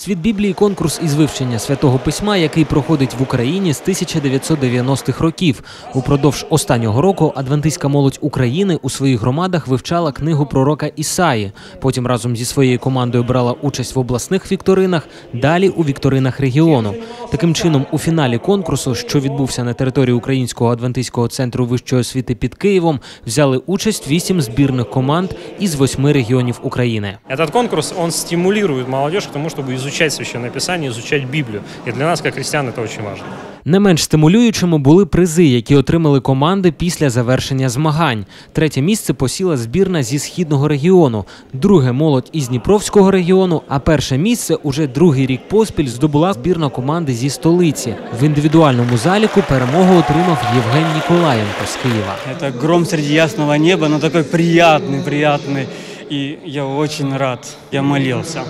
Світ Біблії конкурс із вивчення святого письма, який проходить в Україні з 1990-х років. Упродовж останнього року адвентистська молодь України у своїх громадах вивчала книгу пророка Ісаї. Потім разом зі своєю командою брала участь в обласних вікторинах, далі у вікторинах регіону. Таким чином, у фіналі конкурсу, що відбувся на території Українського адвентистського центру вищої освіти під Києвом, взяли участь вісім збірних команд із восьми регіонів України. Этот конкурс, он стимулирует молодежь к тому, чтобы изучать Священное Писание, изучать Библию. И для нас, как христиан, это очень важно. Не менш стимулюючими були призи, які отримали команди після завершення змагань. Третє місце посіла збірна зі східного регіону, друге молодь із Дніпровського регіону. А перше місце уже другий рік поспіль здобула збірна команди зі столиці. В індивідуальному заліку перемогу отримав Євген Ніколаєнко з Києва. Это гром среди ясного неба, но такой приятный, приятный. И я очень рад. Я молился.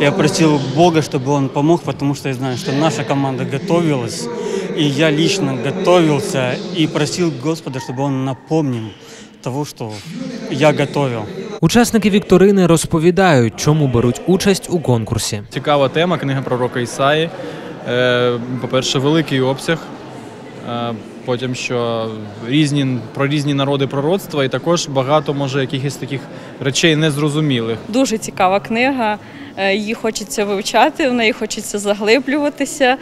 Я просил Бога, чтобы Он помог, потому что я знаю, что наша команда готовилась. И я лично готовился и просил Господа, чтобы Он напомнил того, что я готовил. Учасники вікторини розповідають, чому беруть участь у конкурсі. Цікава тема, книга пророка Ісаї. Е, По-перше, великий обсяг. Е, Потім, що різні про різні народи пророцтва, і також багато може якихось таких речей незрозумілих. Дуже цікава книга. е, Її хочеться вивчати, в неї хочеться заглиблюватися,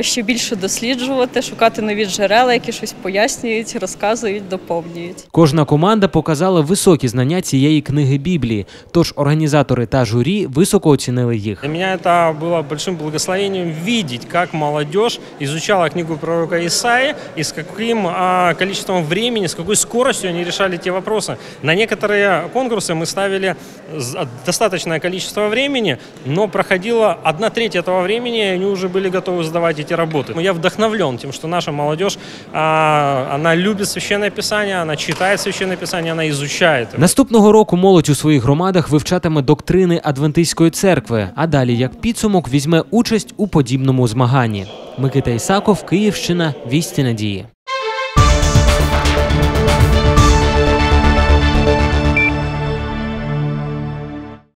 ще більше досліджувати, шукати нові джерела, які щось пояснюють, розказують, доповнюють. Кожна команда показала високі знання цієї книги Біблії, тож організатори та журі високо оцінили їх. Для меня это было большим благословением видеть, как молодежь изучала книгу пророка Исаи и с каким а, количеством времени, с какой скоростью они решали те вопросы. На некоторые конкурсы мы ставили з- достаточное количество времени, но проходила одна треть этого времени, и они уже были готовы сдавать эти работы. Но Я вдохновлен тем, что наша молодежь, она любит Священное Писание, она читает Священное Писание, она изучает. Наступного року молодь у своїх громадах вивчатиме доктрини Адвентистської церкви, а далі, як підсумок, візьме участь у подібному змаганні. Микита Ісаков, Київщина, вісті надії.